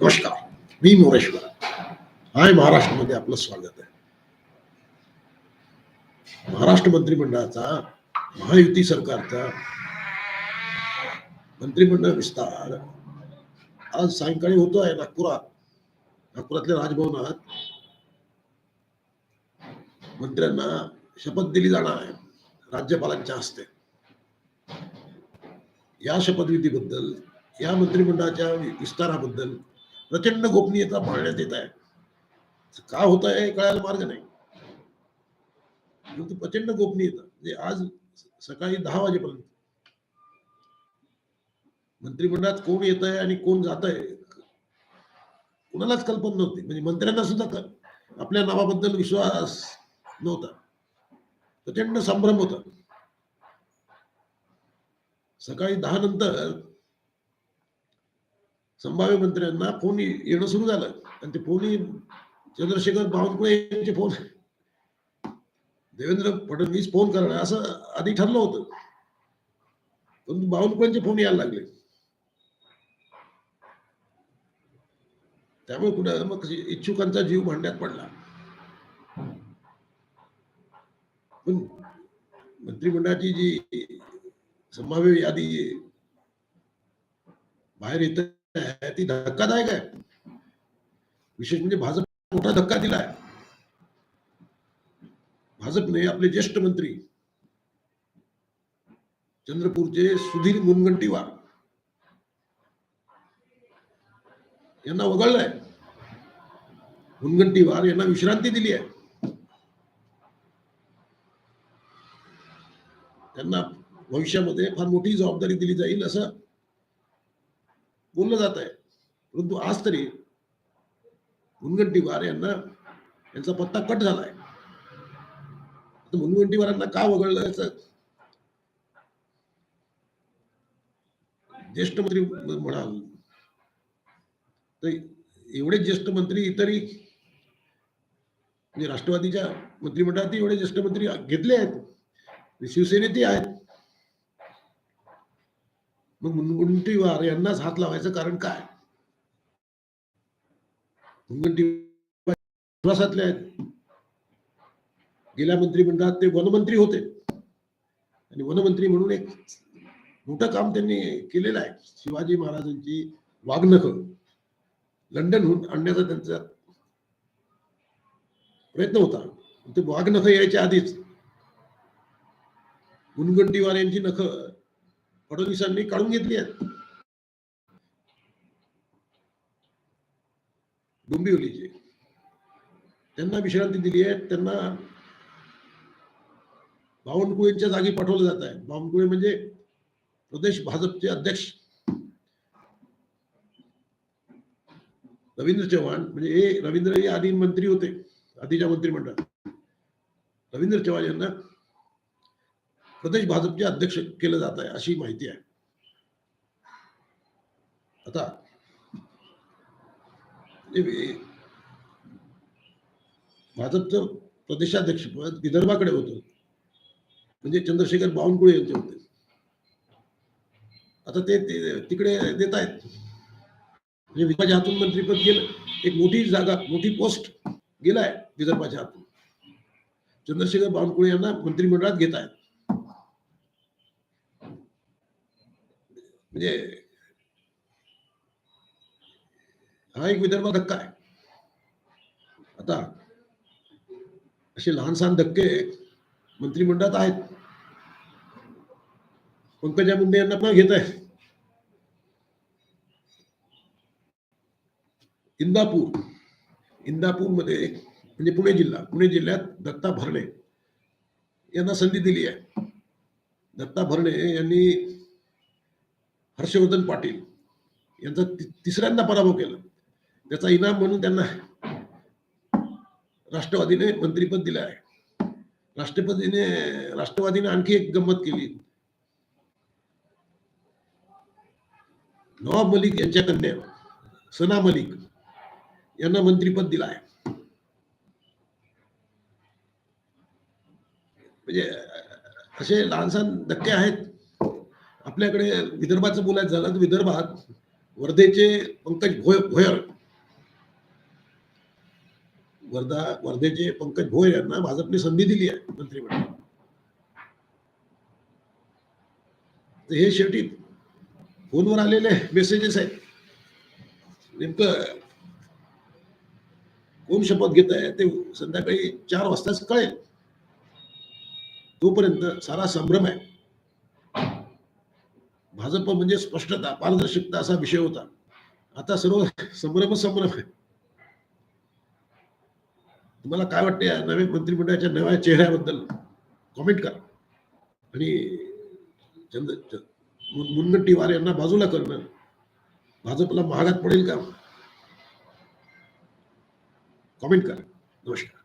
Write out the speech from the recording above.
नमस्कार. मी मोरेश्वर. हाय महाराष्ट्रामध्ये आपलं स्वागत आहे. महाराष्ट्र मंत्रिमंडळाचा महायुती सरकारचा मंत्रिमंडळ विस्तार आज सायंकाळी होतोय नागपुरात. नागपुरातल्या राजभवनात मंत्र्यांना शपथ दिली जाणार आहे. राज्यपालांच्या हस्ते. या शपथविधीबद्दल या मंत्रिमंडळाच्या विस्ताराबद्दल प्रचंड गोपनीयता पाळण्यात येत आहे. का होत आहे कळायला मार्ग नाही. प्रचंड गोपनीयता. म्हणजे आज सकाळी दहा वाजेपर्यंत मंत्रिमंडळात कोण येत आहे आणि कोण जात आहे कुणालाच कल्पना नव्हती. म्हणजे मंत्र्यांना सुद्धा आपल्या नावाबद्दल विश्वास नव्हता. प्रचंड संभ्रम होता. सकाळी दहा नंतर संभाव्य मंत्र्यांना फोन येणं सुरू झालं. आणि ते फोन चंद्रशेखर बावनकुळे यांचे फोन. देवेंद्र फडणवीस फोन करणार असं आधी ठरलं होतं. परंतु बावनकुळेंचे फोन यायला लागले. त्यामुळे कुठं मग इच्छुकांचा जीव भांड्यात पडला. पण मंत्रिमंडळाची जी संभाव्य यादी बाहेर येत आहे ती धक्कादायक आहे. विशेष म्हणजे भाजप मोठा धक्का दिलाय. भाजपने आपले ज्येष्ठ मंत्री चंद्रपूरचे सुधीर मुनगंटीवार यांना वगळलंय. मुनगंटीवार यांना विश्रांती दिली आहे. त्यांना भविष्यामध्ये फार मोठी जबाबदारी दिली जाईल असं बोललं जात आहे. परंतु आज तरी मुनगंटीवार यांना यांचा पत्ता कट झालाय. मुनगंटीवारांना का वगळलं याचं? ज्येष्ठ मंत्री म्हणाल. तर एवढे ज्येष्ठ मंत्री इतरही म्हणजे राष्ट्रवादीच्या मंत्रिमंडळात एवढे ज्येष्ठ मंत्री घेतले आहेत. शिवसेनेतही आहेत. मग मुनगंटीवार यांनाच हात लावायचं कारण काय? मुनगंटीवार विश्वासातले आहेत. गेल्या मंत्रिमंडळात ते वनमंत्री होते. आणि वनमंत्री म्हणून एक मोठं काम त्यांनी केलेलं आहे. शिवाजी महाराजांची वाघनख लंडनहून आणण्याचा त्यांचा प्रयत्न होता. ते वाघनख यायच्या आधीच. मुनगंटीवार यांची नख फडणवीसांनी काढून घेतली आहेत. डोंबिवलीचे. त्यांना विश्रांती दिली आहे. त्यांना बावनकुळेंच्या जागी पाठवलं जात आहे. बावनकुळे म्हणजे प्रदेश भाजपचे अध्यक्ष. रवींद्र चव्हाण म्हणजे हे रवींद्र हे आधी मंत्री होते. आधीच्या मंत्रिमंडळात. रवींद्र चव्हाण यांना प्रदेश भाजपचे अध्यक्ष केलं जात आहे अशी माहिती आहे. आता भाजपचं प्रदेशाध्यक्षपद विदर्भाकडे होतं. म्हणजे चंद्रशेखर बावनकुळे यांचे होते. आता ते ते तिकडे देत आहेत. म्हणजे विदर्भाच्या हातून मंत्रीपद गेलं. एक मोठी जागा मोठी पोस्ट गेलाय विदर्भाच्या हातून. चंद्रशेखर बावनकुळे यांना मंत्रिमंडळात घेत आहेत. म्हणजे हा एक विदर्भ धक्का आहे. आता असे लहान सहान धक्के मंत्रिमंडळात आहेत. पंकजा मुंडे यांना पण घेत आहे इंदापूर इंदापूरमध्ये म्हणजे पुणे जिल्हा पुणे जिल्ह्यात दत्ता भरणे यांना संधी दिली आहे. दत्ता भरणे यांनी हर्षवर्धन पाटील यांचा तिसऱ्यांदा पराभव केला. त्याचा इनाम म्हणून त्यांना राष्ट्रवादीने मंत्रीपद दिलं आहे. राष्ट्रपतीने राष्ट्रवादीने आणखी एक गंमत केली. नवाब मलिक यांच्या कन्या सना मलिक यांना मंत्रीपद दिलं आहे. म्हणजे असे लहानसहान धक्के आहेत. आपल्याकडे विदर्भाचं बोलायचं झालं तर विदर्भात वर्धेचे पंकज भोय भोयर. वर्धा वर्धेचे पंकज भोयर यांना भाजपने संधी दिली आहे मंत्रिमंडळात. तर हे शेवटी फोनवर आलेले मेसेजेस आहेत. नेमकं कोण शपथ घेत आहे ते संध्याकाळी चार वाजताच कळेल. तोपर्यंत सारा संभ्रम आहे. भाजप म्हणजे स्पष्टता पारदर्शकता असा विषय होता. आता सर्व संभ्रम संभ्रम. आहे तुम्हाला काय वाटते या नवीन मंत्रिमंडळाच्या नव्या चेहऱ्याबद्दल? कॉमेंट करा. आणि चंद्र च- मुनगंटीवार यांना बाजूला करणं. भाजपला महागात पडेल का? कॉमेंट करा. नमस्कार.